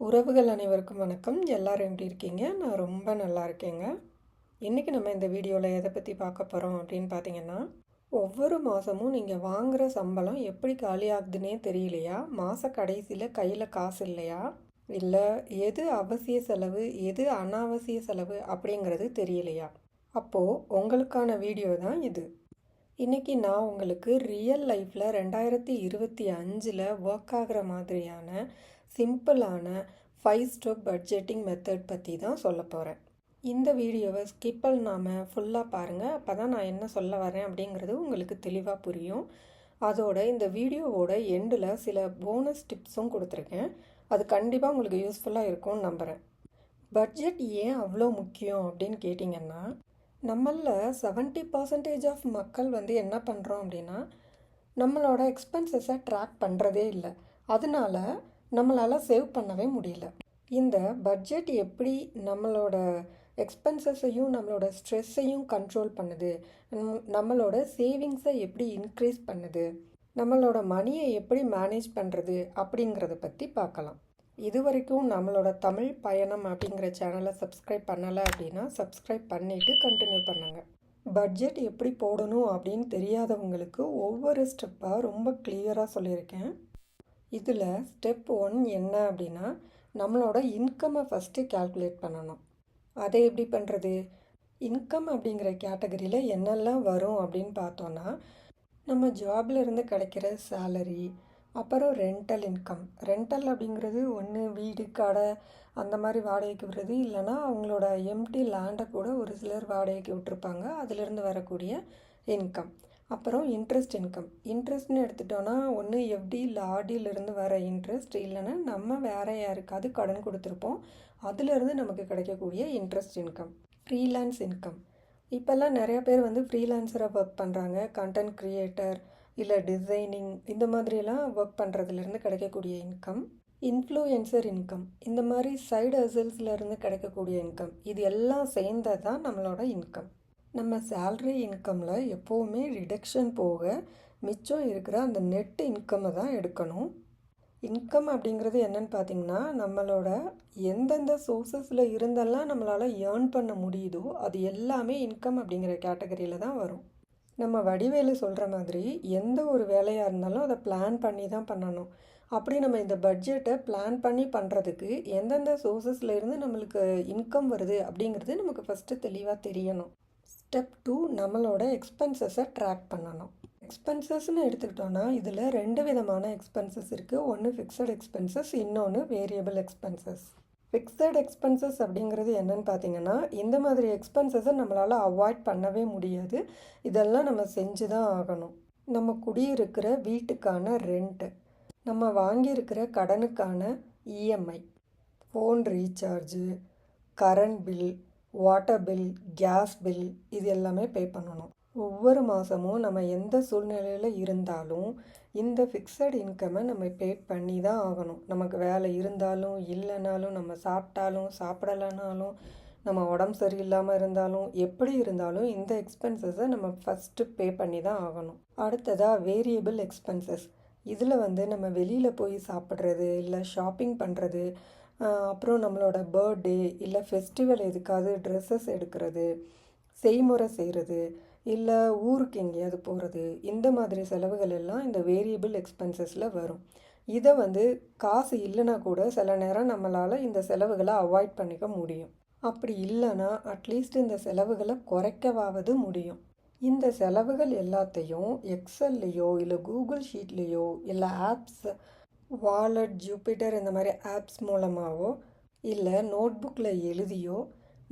உறவுகள் அனைவருக்கும் வணக்கம். எல்லோரும் எப்படி இருக்கீங்க? நான் ரொம்ப நல்லா இருக்கேங்க. இன்றைக்கி நம்ம இந்த வீடியோவில் எதை பற்றி பார்க்க போகிறோம் அப்படின்னு பார்த்தீங்கன்னா ஒவ்வொரு மாதமும் நீங்கள் வாங்குகிற சம்பளம் எப்படி காலியாகுதுன்னே தெரியலையா? மாத கடைசியில் கையில் காசு இல்லையா? இல்லை எது அவசிய செலவு எது அனாவசிய செலவு அப்படிங்கிறது தெரியலையா? அப்போது உங்களுக்கான வீடியோ தான் இது. இன்றைக்கி நான் உங்களுக்கு ரியல் லைஃப்பில் ரெண்டாயிரத்தி இருபத்தி அஞ்சில் ஒர்க் ஆகிற மாதிரியான சிம்பிளான ஃபைவ் ஸ்டெப் பட்ஜெட்டிங் மெத்தட் பற்றி தான் சொல்ல போகிறேன் இந்த வீடியோவை ஸ்கிப் பண்ணாமல் ஃபுல்லாக பாருங்கள் அப்போ தான் நான் என்ன சொல்ல வரேன் அப்படிங்கிறது உங்களுக்கு தெளிவாக புரியும். அதோட இந்த வீடியோவோட எண்டில் சில போனஸ் டிப்ஸும் கொடுத்துருக்கேன். அது கண்டிப்பாக உங்களுக்கு யூஸ்ஃபுல்லாக இருக்கும்னு நம்புகிறேன் பட்ஜெட் ஏன் அவ்வளோ முக்கியம் அப்படின்னு கேட்டிங்கன்னா நம்மளில் செவன்ட்டி பர்சன்டேஜ் ஆஃப் மக்கள் வந்து என்ன பண்ணுறோம் அப்படின்னா நம்மளோட எக்ஸ்பென்சஸை ட்ராக் பண்ணுறதே இல்லை. அதனால நம்மளால் சேவ் பண்ணவே முடியல. இந்த பட்ஜெட் எப்படி நம்மளோட எக்ஸ்பென்சஸையும் நம்மளோட ஸ்ட்ரெஸ்ஸையும் கண்ட்ரோல் பண்ணுது? நம்மளோட சேவிங்ஸை எப்படி இன்க்ரீஸ் பண்ணுது? நம்மளோட மணியை எப்படி மேனேஜ் பண்ணுறது அப்படிங்கிறத பற்றி பார்க்கலாம். இது வரைக்கும் நம்மளோட தமிழ் பயணம் அப்படிங்கிற சேனலை சப்ஸ்கிரைப் பண்ணலை அப்படின்னா சப்ஸ்கிரைப் பண்ணிவிட்டு கண்டினியூ பண்ணுங்கள் பட்ஜெட் எப்படி போடணும் அப்படின்னு தெரியாதவங்களுக்கு ஒவ்வொரு ஸ்டெப்பாக ரொம்ப கிளியராக சொல்லியிருக்கேன். இதில் ஸ்டெப் ஒன் என்ன அப்படின்னா நம்மளோட இன்கம்மை ஃபஸ்ட்டு கால்குலேட் பண்ணணும். அதை எப்படி பண்ணுறது இன்கம் அப்படிங்கிற கேட்டகரியில் என்னெல்லாம் வரும் அப்படின்னு பார்த்தோன்னா நம்ம ஜாப்ல இருந்து கிடைக்கிற சேலரி அப்புறம் ரெண்டல் இன்கம் ரெண்டல் அப்படிங்கிறது ஒன்று வீடு கடை அந்த மாதிரி வாடகைக்கு விடுறது. இல்லைன்னா அவங்களோட எம்டி லேண்டை கூட ஒரு சிலர் வாடகைக்கு விட்டுருப்பாங்க. அதிலிருந்து வரக்கூடிய இன்கம் அப்புறம் இன்ட்ரெஸ்ட் இன்கம் இன்ட்ரெஸ்ட்னு எடுத்துட்டோன்னா ஒன்று எஃப்டி இல்லை ஆர்டியிலேருந்து வர இன்ட்ரெஸ்ட் இல்லைன்னா நம்ம வேற யாருக்காவது கடன் கொடுத்துருப்போம். அதுலேருந்து நமக்கு கிடைக்கக்கூடிய இன்ட்ரெஸ்ட் இன்கம் ஃப்ரீலான்ஸ் இன்கம் இப்போல்லாம் நிறைய பேர் வந்து ஃப்ரீலான்சராக ஒர்க் பண்ணுறாங்க கண்டென்ட் க்ரியேட்டர் இல்லை டிசைனிங் இந்த மாதிரிலாம் ஒர்க் பண்ணுறதுலேருந்து கிடைக்கக்கூடிய இன்கம் இன்ஃப்ளூயன்சர் இன்கம் இந்த மாதிரி சைடு இருந்து கிடைக்கக்கூடிய இன்கம் இது எல்லாம் சேர்ந்தது தான் நம்மளோட இன்கம் நம்ம சேல்ரி இன்கமில் எப்போவுமே ரிடக்ஷன் போக மிச்சம் இருக்கிற அந்த நெட் இன்கம்மை தான் எடுக்கணும். இன்கம் அப்படிங்கிறது என்னன்னு பார்த்தீங்கன்னா நம்மளோட எந்தெந்த சோர்சஸில் இருந்தெல்லாம் நம்மளால் ஏர்ன் பண்ண முடியுதோ அது எல்லாமே இன்கம் அப்படிங்கிற கேட்டகரியில் தான் வரும். நம்ம வடிவேலு சொல்கிற மாதிரி எந்த ஒரு வேலையாக இருந்தாலும் அதை பிளான் பண்ணி தான் பண்ணணும். அப்படி நம்ம இந்த பட்ஜெட்டை பிளான் பண்ணி பண்ணுறதுக்கு எந்தெந்த சோர்சஸில் இருந்து நம்மளுக்கு இன்கம் வருது அப்படிங்கிறது நமக்கு ஃபஸ்ட்டு தெளிவாக தெரியணும். ஸ்டெப் டூ நம்மளோட எக்ஸ்பென்சஸை ட்ராக் பண்ணணும். எக்ஸ்பென்சஸ்னு எடுத்துக்கிட்டோன்னா இதில் ரெண்டு விதமான எக்ஸ்பென்சஸ் இருக்குது ஒன்று ஃபிக்ஸட் எக்ஸ்பென்சஸ் இன்னொன்று வேரியபிள் எக்ஸ்பென்சஸ் ஃபிக்ஸட் எக்ஸ்பென்சஸ் அப்படிங்கிறது என்னன்னு பார்த்தீங்கன்னா இந்த மாதிரி எக்ஸ்பென்சஸை நம்மளால் அவாய்ட் பண்ணவே முடியாது. இதெல்லாம் நம்ம செஞ்சு தான் ஆகணும். நம்ம குடியிருக்கிற வீட்டுக்கான ரெண்ட்டு நம்ம வாங்கியிருக்கிற கடனுக்கான EMI phone recharge current bill water bill gas bill இது எல்லாமே பே பண்ணணும். ஒவ்வொரு மாதமும் நம்ம எந்த சூழ்நிலையில் இருந்தாலும் இந்த ஃபிக்ஸட் இன்கம்மை நம்ம பே பண்ணி தான் ஆகணும். நமக்கு வேலை இருந்தாலும் இல்லைனாலும் நம்ம சாப்பிட்டாலும் சாப்பிடலைனாலும் நம்ம உடம்பு சரியில்லாமல் இருந்தாலும் எப்படி இருந்தாலும் இந்த எக்ஸ்பென்சஸை நம்ம ஃபஸ்ட்டு பே பண்ணி தான் ஆகணும். அடுத்ததாக வேரியபிள் எக்ஸ்பென்சஸ் இதில் வந்து நம்ம வெளியில் போய் சாப்பிட்றது இல்லை ஷாப்பிங் பண்ணுறது அப்புறம் நம்மளோட பர்த்டே இல்லை ஃபெஸ்டிவல் எதுக்காவது ட்ரெஸ்ஸஸ் எடுக்கிறது செய்முறை செய்கிறது இல்லை ஊருக்கு எங்கேயாவது போகிறது இந்த மாதிரி செலவுகள் எல்லாம் இந்த வேரியபிள் எக்ஸ்பென்சஸில் வரும். இதை வந்து காசு இல்லைனா கூட சில நேரம் நம்மளால் இந்த செலவுகளை அவாய்ட் பண்ணிக்க முடியும். அப்படி இல்லைன்னா அட்லீஸ்ட் இந்த செலவுகளை குறைக்கவாவது முடியும். இந்த செலவுகள் எல்லாத்தையும் எக்ஸல்லையோ இல்லை கூகுள் ஷீட்லேயோ இல்லை ஆப்ஸ் வாலெட் ஜூபிட்டர் இந்த மாதிரி ஆப்ஸ் மூலமாகவோ இல்லை நோட்புக்கில் எழுதியோ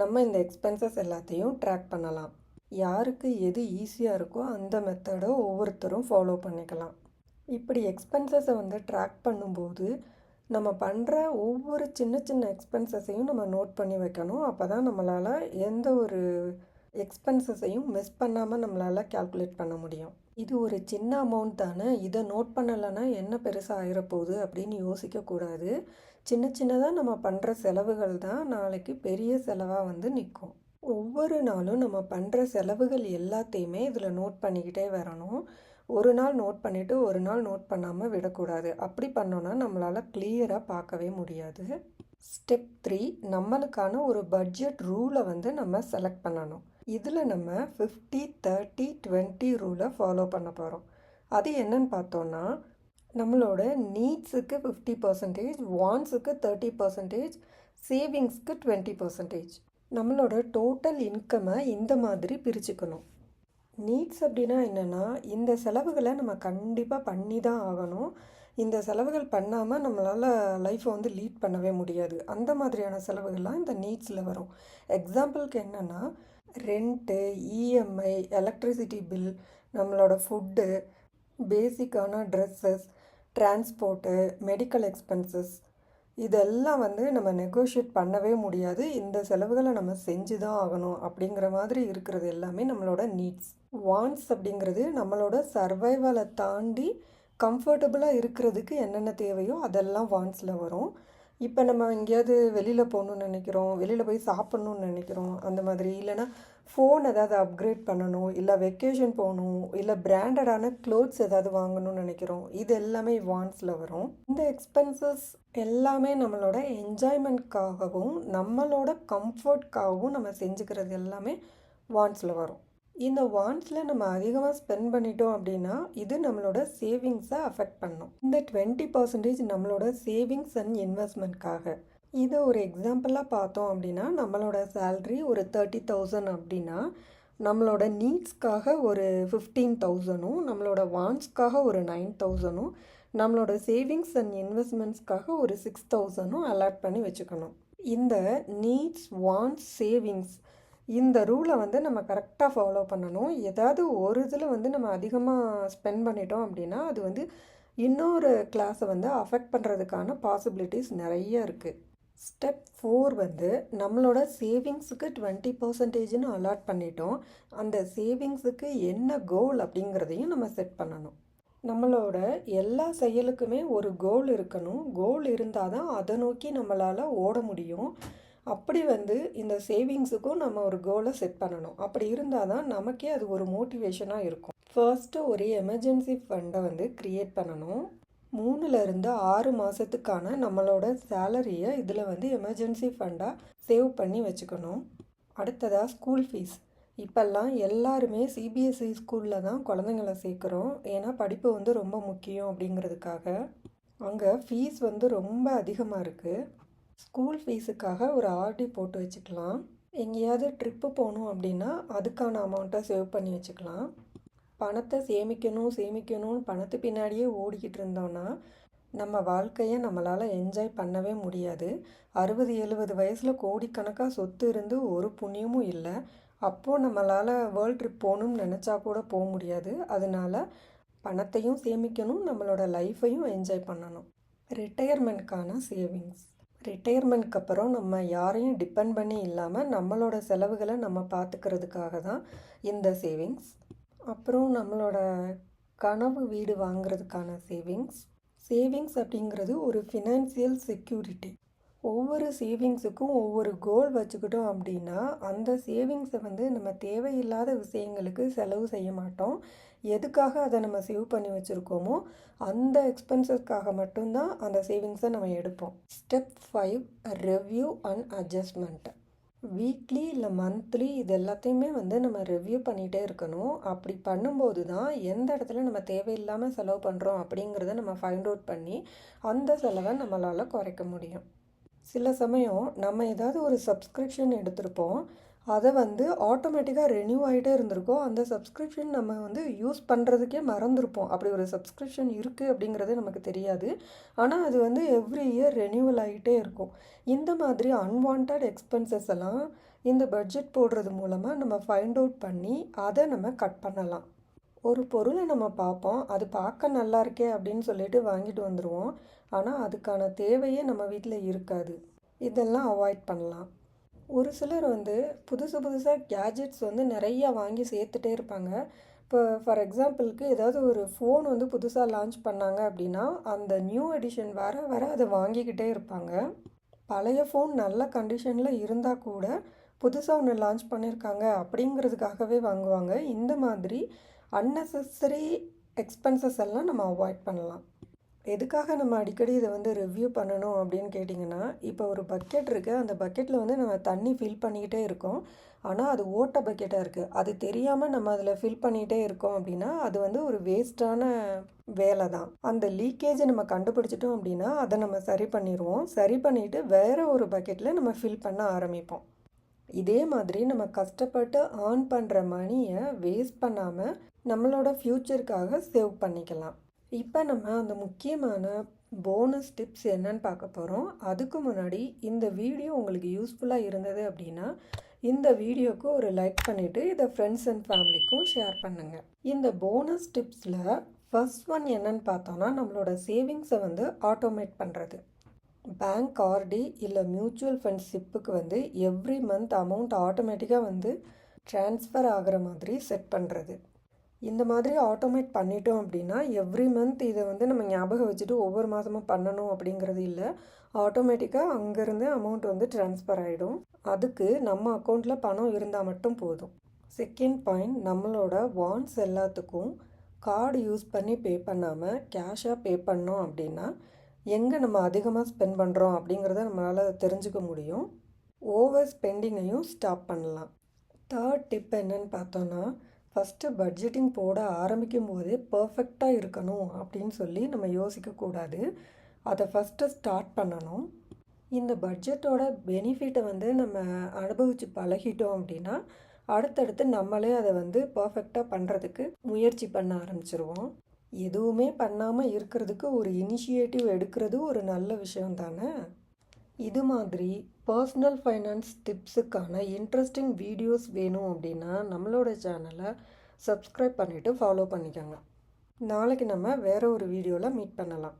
நம்ம இந்த எக்ஸ்பென்சஸ் எல்லாத்தையும் ட்ராக் பண்ணலாம். யாருக்கு எது ஈஸியாக இருக்கோ அந்த மெத்தடை ஒவ்வொருத்தரும் ஃபாலோ பண்ணிக்கலாம். இப்படி எக்ஸ்பென்சஸை வந்து ட்ராக் பண்ணும்போது நம்ம பண்ணுற ஒவ்வொரு சின்ன சின்ன எக்ஸ்பென்சஸையும் நம்ம நோட் பண்ணி வைக்கணும். அப்போ தான் நம்மளால் எந்த ஒரு எக்ஸ்பென்சஸையும் மிஸ் பண்ணாமல் நம்மளால் கால்குலேட் பண்ண முடியும். இது ஒரு சின்ன அமௌண்ட் தானே இதை நோட் பண்ணலைன்னா என்ன பெருசாக ஆயிரப்போகுது அப்படின்னு யோசிக்கக்கூடாது. சின்ன சின்னதாக நம்ம பண்ணுற செலவுகள் தான் நாளைக்கு பெரிய செலவாக வந்து நிற்கும் ஒவ்வொரு நாளும் நம்ம பண்ணுற செலவுகள் எல்லாத்தையுமே இதில் நோட் பண்ணிக்கிட்டே வரணும். ஒரு நாள் நோட் பண்ணிவிட்டு ஒரு நாள் நோட் பண்ணாமல் விடக்கூடாது. அப்படி பண்ணோன்னா நம்மளால் கிளியராக பார்க்கவே முடியாது. ஸ்டெப் த்ரீ நம்மளுக்கான ஒரு பட்ஜெட் ரூலை வந்து நம்ம செலக்ட் பண்ணணும். இதில் நம்ம ஃபிஃப்டி தேர்ட்டி டுவெண்ட்டி ரூலை ஃபாலோ பண்ண போகிறோம் அது என்னன்னு பார்த்தோன்னா நம்மளோட நீட்ஸுக்கு ஃபிஃப்டி பர்சன்டேஜ் வான்ஸுக்கு தேர்ட்டி பர்சன்டேஜ் சேவிங்ஸ்க்கு டுவெண்ட்டி பர்சன்டேஜ் நம்மளோட டோட்டல் இன்கம்மை இந்த மாதிரி பிரிச்சுக்கணும். நீட்ஸ் அப்படின்னா என்னென்னா இந்த செலவுகளை நம்ம கண்டிப்பாக பண்ணி தான் ஆகணும். இந்த செலவுகள் பண்ணாமல் நம்மளால் லைஃப்பை வந்து லீட் பண்ணவே முடியாது. அந்த மாதிரியான செலவுகள்லாம் இந்த நீட்ஸில் வரும். எக்ஸாம்பிளுக்கு என்னென்னா ரெண்ட்டு இஎம்ஐ எலக்ட்ரிசிட்டி பில் நம்மளோட ஃபுட்டு பேசிக்கான ட்ரெஸ்ஸஸ் டிரான்ஸ்போர்ட்டு மெடிக்கல் எக்ஸ்பென்சஸ் இதெல்லாம் வந்து நம்ம நெகோஷியேட் பண்ணவே முடியாது. இந்த செலவுகளை நம்ம செஞ்சு தான் ஆகணும் அப்படிங்கிற மாதிரி இருக்கிறது எல்லாமே நம்மளோட நீட்ஸ் வான்ஸ் அப்படிங்கிறது நம்மளோட சர்வைவலை தாண்டி கம்ஃபர்டபுளாக இருக்கிறதுக்கு என்னென்ன தேவையோ அதெல்லாம் வான்ஸில் வரும். இப்போ நம்ம எங்கேயாவது வெளியில் போகணுன்னு நினைக்கிறோம் வெளியில் போய் சாப்பிட்ணுன்னு நினைக்கிறோம் அந்த மாதிரி. இல்லைனா ஃபோன் ஏதாவது அப்கிரேட் பண்ணணும் இல்லை வெக்கேஷன் போகணும் இல்லை பிராண்டடான க்ளோத்ஸ் ஏதாவது வாங்கணும்னு நினைக்கிறோம். இது எல்லாமே வான்ஸில் வரும். இந்த எக்ஸ்பென்சஸ் எல்லாமே நம்மளோட என்ஜாய்மெண்ட்காகவும் நம்மளோட கம்ஃபர்ட்காகவும் நம்ம செஞ்சுக்கிறது எல்லாமே வான்ஸில் வரும். இந்த வான்ஸில் நம்ம அதிகமாக ஸ்பெண்ட் பண்ணிட்டோம் அப்படின்னா இது நம்மளோட சேவிங்ஸை அஃபெக்ட் பண்ணும். இந்த டுவெண்ட்டி பர்சன்டேஜ் நம்மளோட சேவிங்ஸ் அண்ட் இன்வெஸ்ட்மெண்ட்காக இதை ஒரு எக்ஸாம்பிளாக பார்த்தோம் அப்படின்னா நம்மளோட சேல்ரி ஒரு தேர்ட்டி தௌசண்ட் அப்படின்னா நம்மளோட நீட்ஸ்க்காக ஒரு ஃபிஃப்டீன் தௌசண்டும் நம்மளோட வான்ஸ்க்காக ஒரு நைன் தௌசண்டும் நம்மளோட சேவிங்ஸ் அண்ட் இன்வெஸ்ட்மெண்ட்ஸ்க்காக ஒரு சிக்ஸ் தௌசண்டும் அலாட் பண்ணி வச்சுக்கணும். இந்த நீட்ஸ் வான்ஸ் சேவிங்ஸ் இந்த ரூலை வந்து நம்ம கரெக்டாக ஃபாலோ பண்ணணும். ஏதாவது ஒரு இதில் வந்து நம்ம அதிகமாக ஸ்பெண்ட் பண்ணிட்டோம் அப்படின்னா அது வந்து இன்னொரு கிளாஸை வந்து அஃபெக்ட் பண்ணுறதுக்கான பாசிபிலிட்டிஸ் நிறைய இருக்குது ஸ்டெப் ஃபோர் வந்து நம்மளோட சேவிங்ஸுக்கு டுவெண்ட்டி பர்சன்டேஜ்னு அலாட் பண்ணிட்டோம். அந்த சேவிங்ஸுக்கு என்ன கோல் அப்படிங்கிறதையும் நம்ம செட் பண்ணணும். நம்மளோட எல்லா செயலுக்குமே ஒரு கோல் இருக்கணும். கோல் இருந்தால் தான் அதை நோக்கி நம்மளால் ஓட முடியும். அப்படி வந்து இந்த சேவிங்ஸுக்கும் நம்ம ஒரு கோலை செட் பண்ணணும். அப்படி இருந்தால் தான் நமக்கே அது ஒரு மோட்டிவேஷனாக இருக்கும். ஃபர்ஸ்ட்டு ஒரு எமர்ஜென்சி ஃபண்டை வந்து க்ரியேட் பண்ணணும். மூணுலேருந்து ஆறு மாதத்துக்கான நம்மளோட சேலரியை இதில் வந்து எமர்ஜென்சி ஃபண்டாக சேவ் பண்ணி வச்சுக்கணும். அடுத்ததாக ஸ்கூல் ஃபீஸ் இப்போல்லாம் எல்லாருமே சிபிஎஸ்சி ஸ்கூலில் தான் குழந்தைங்கள சேர்க்குறோம். ஏன்னா படிப்பு வந்து ரொம்ப முக்கியம் அப்படிங்கிறதுக்காக. அங்கே ஃபீஸ் வந்து ரொம்ப அதிகமாக இருக்குது ஸ்கூல் ஃபீஸுக்காக ஒரு ஆர்டி போட்டு வச்சுக்கலாம். எங்கேயாவது ட்ரிப்பு போகணும் அப்படின்னா அதுக்கான அமௌண்ட்டை சேவ் பண்ணி வச்சுக்கலாம். பணத்தை சேமிக்கணும் சேமிக்கணும்னு பணத்து பின்னாடியே ஓடிக்கிட்டு இருந்தோன்னா நம்ம வாழ்க்கையை நம்மளால் என்ஜாய் பண்ணவே முடியாது. அறுபது எழுபது வயசில் கோடிக்கணக்காக சொத்து இருந்து ஒரு புண்ணியமும் இல்லை. அப்போது நம்மளால் வேர்ல்ட் ட்ரிப் போகணும்னு நினச்சா கூட போக முடியாது. அதனால் பணத்தையும் சேமிக்கணும் நம்மளோட லைஃப்பையும் என்ஜாய் பண்ணணும். ரிட்டையர்மெண்ட்கான சேவிங்ஸ் ரிட்டையர்மெண்ட்க்கு அப்புறம் நம்ம யாரையும் டிபெண்ட் பண்ணி இல்லாமல் நம்மளோட செலவுகளை நம்ம பார்த்துக்கிறதுக்காக தான் இந்த சேவிங்ஸ் அப்புறம் நம்மளோட கனவு வீடு வாங்குறதுக்கான சேவிங்ஸ் சேவிங்ஸ் அப்படிங்கிறது ஒரு ஃபினான்சியல் செக்யூரிட்டி ஒவ்வொரு சேவிங்ஸுக்கும் ஒவ்வொரு கோல் வச்சுக்கிட்டோம் அப்படின்னா அந்த சேவிங்ஸை வந்து நம்ம தேவையில்லாத விஷயங்களுக்கு செலவு செய்ய மாட்டோம். எதுக்காக அதை நம்ம சேவ் பண்ணி வச்சுருக்கோமோ அந்த எக்ஸ்பென்சஸ்க்காக மட்டும்தான் அந்த சேவிங்ஸை நம்ம எடுப்போம். Step five review and adjustment. Weekly இல்லை மந்த்லி இது எல்லாத்தையுமே வந்து நம்ம ரிவ்யூ பண்ணிகிட்டே இருக்கணும். அப்படி பண்ணும்போது தான் எந்த இடத்துல நம்ம தேவையில்லாமல் செலவு பண்ணுறோம் அப்படிங்கிறத நம்ம ஃபைண்ட் அவுட் பண்ணி அந்த செலவை நம்மளால் குறைக்க முடியும். சில சமயம் நம்ம ஏதாவது ஒரு சப்ஸ்கிரிப்ஷன் எடுத்திருப்போம் அதை வந்து ஆட்டோமேட்டிக்காக ரெனியூ ஆகிட்டே இருந்திருக்கோம். அந்த சப்ஸ்கிரிப்ஷன் நம்ம வந்து யூஸ் பண்ணுறதுக்கே மறந்துருப்போம். அப்படி ஒரு சப்ஸ்கிரிப்ஷன் இருக்குது அப்படிங்கிறது நமக்கு தெரியாது. ஆனால் அது வந்து எவ்ரி இயர் ரெனியூவல் ஆகிட்டே இருக்கும். இந்த மாதிரி அன்வான்ட் எக்ஸ்பென்சஸ் எல்லாம் இந்த பட்ஜெட் போடுறது மூலமாக நம்ம ஃபைண்ட் அவுட் பண்ணி அதை நம்ம கட் பண்ணலாம். ஒரு பொருளை நம்ம பார்ப்போம். அது பார்க்க நல்லா இருக்கே அப்படின்னு சொல்லிட்டு வாங்கிட்டு வந்துடுவோம் ஆனால் அதுக்கான தேவையே நம்ம வீட்டில் இருக்காது. இதெல்லாம் அவாய்ட் பண்ணலாம். ஒரு சிலர் வந்து புதுசு புதுசாக கேஜெட்ஸ் வந்து நிறையா வாங்கி சேர்த்துட்டே இருப்பாங்க. இப்போ ஃபார் எக்ஸாம்பிளுக்கு ஏதாவது ஒரு ஃபோன் வந்து புதுசாக லான்ச் பண்ணாங்க அப்படின்னா அந்த நியூ எடிஷன் வர வர அதை வாங்கிக்கிட்டே இருப்பாங்க. பழைய ஃபோன் நல்ல கண்டிஷனில் இருந்தால் கூட புதுசாக ஒன்று லான்ச் பண்ணியிருக்காங்க அப்படிங்கிறதுக்காகவே வாங்குவாங்க. இந்த மாதிரி அன்னெசரி எக்ஸ்பென்சஸ் எல்லாம் நம்ம அவாய்ட் பண்ணலாம். எதுக்காக நம்ம அடிக்கடி இதை வந்து ரிவ்யூ பண்ணணும் அப்படின்னு கேட்டிங்கன்னா இப்போ ஒரு பக்கெட் இருக்குது அந்த பக்கெட்டில் வந்து நம்ம தண்ணி ஃபில் பண்ணிக்கிட்டே இருக்கோம். ஆனால் அது ஓட்ட பக்கெட்டாக இருக்குது அது தெரியாமல் நம்ம அதில் ஃபில் பண்ணிகிட்டே இருக்கோம் அப்படின்னா அது வந்து ஒரு வேஸ்ட்டான வேலை தான். அந்த லீக்கேஜை நம்ம கண்டுபிடிச்சிட்டோம் அப்படின்னா அதை நம்ம சரி பண்ணிடுவோம். சரி பண்ணிவிட்டு வேறு ஒரு பக்கெட்டில் நம்ம ஃபில் பண்ண ஆரம்பிப்போம். இதே மாதிரி நம்ம கஷ்டப்பட்டு ஏர்ன் பண்ணுற மணியை வேஸ்ட் பண்ணாமல் நம்மளோட ஃப்யூச்சருக்காக சேவ் பண்ணிக்கலாம். இப்போ நம்ம அந்த முக்கியமான போனஸ் டிப்ஸ் என்னன்னு பார்க்க போகிறோம் அதுக்கு முன்னாடி இந்த வீடியோ உங்களுக்கு யூஸ்ஃபுல்லாக இருந்தது அப்படின்னா இந்த வீடியோக்கு ஒரு லைக் பண்ணிவிட்டு இதை ஃப்ரெண்ட்ஸ் அண்ட் ஃபேமிலிக்கும் ஷேர் பண்ணுங்கள் இந்த போனஸ் டிப்ஸில் ஃபஸ்ட் ஒன் என்னன்னு பார்த்தோன்னா நம்மளோட சேவிங்ஸை வந்து ஆட்டோமேட் பண்ணுறது பேங்க் ஆர்டி இல்லை மியூச்சுவல் ஃபண்ட் சிப்புக்கு வந்து எவ்ரி மந்த் அமௌண்ட் ஆட்டோமேட்டிக்காக வந்து ட்ரான்ஸ்ஃபர் ஆகிற மாதிரி செட் பண்ணுறது இந்த மாதிரி ஆட்டோமேட் பண்ணிட்டோம் அப்படின்னா எவ்ரி மந்த் இதை வந்து நம்ம ஞாபகம் வச்சுட்டு ஒவ்வொரு மாதமும் பண்ணணும் அப்படிங்கிறது இல்லை. ஆட்டோமேட்டிக்காக அங்கேருந்து அமௌண்ட் வந்து ட்ரான்ஸ்ஃபர் ஆகிடும் அதுக்கு நம்ம அக்கௌண்ட்டில் பணம் இருந்தால் மட்டும் போதும். செகண்ட் பாயிண்ட் நம்மளோட வான்ஸ் எல்லாத்துக்கும் கார்டு யூஸ் பண்ணி பே பண்ணாமல் கேஷாக பே பண்ணோம் அப்படின்னா எங்கே நம்ம அதிகமாக ஸ்பெண்ட் பண்ணுறோம் அப்படிங்கிறத நம்மளால் தெரிஞ்சுக்க முடியும். ஓவர் ஸ்பெண்டிங்கையும் ஸ்டாப் பண்ணலாம். தேர்ட் டிப் என்னன்னு பார்த்தோன்னா ஃபஸ்ட்டு பட்ஜெட்டிங் போட ஆரம்பிக்கும் போதே பர்ஃபெக்டாக இருக்கணும் அப்படின்னு சொல்லி நம்ம யோசிக்கக்கூடாது. அதை ஃபஸ்ட்டு ஸ்டார்ட் பண்ணணும். இந்த பட்ஜெட்டோட பெனிஃபிட்டை வந்து நம்ம அனுபவித்து பழகிட்டோம் அப்படின்னா அடுத்தடுத்து நம்மளே அதை வந்து பர்ஃபெக்டாக பண்ணுறதுக்கு முயற்சி பண்ண ஆரம்பிச்சிருவோம். எதுவுமே பண்ணாமல் இருக்கிறதுக்கு ஒரு இனிஷியேட்டிவ் எடுக்கிறது ஒரு நல்ல விஷயம் தானே இது மாதிரி பர்சனல் ஃபைனான்ஸ் டிப்ஸுக்கான இன்ட்ரெஸ்டிங் வீடியோஸ் வேணும் அப்படின்னா நம்மளோட சேனலை சப்ஸ்கிரைப் பண்ணிவிட்டு ஃபாலோ பண்ணிக்கோங்க. நாளைக்கு நம்ம வேறு ஒரு வீடியோவில் மீட் பண்ணலாம்.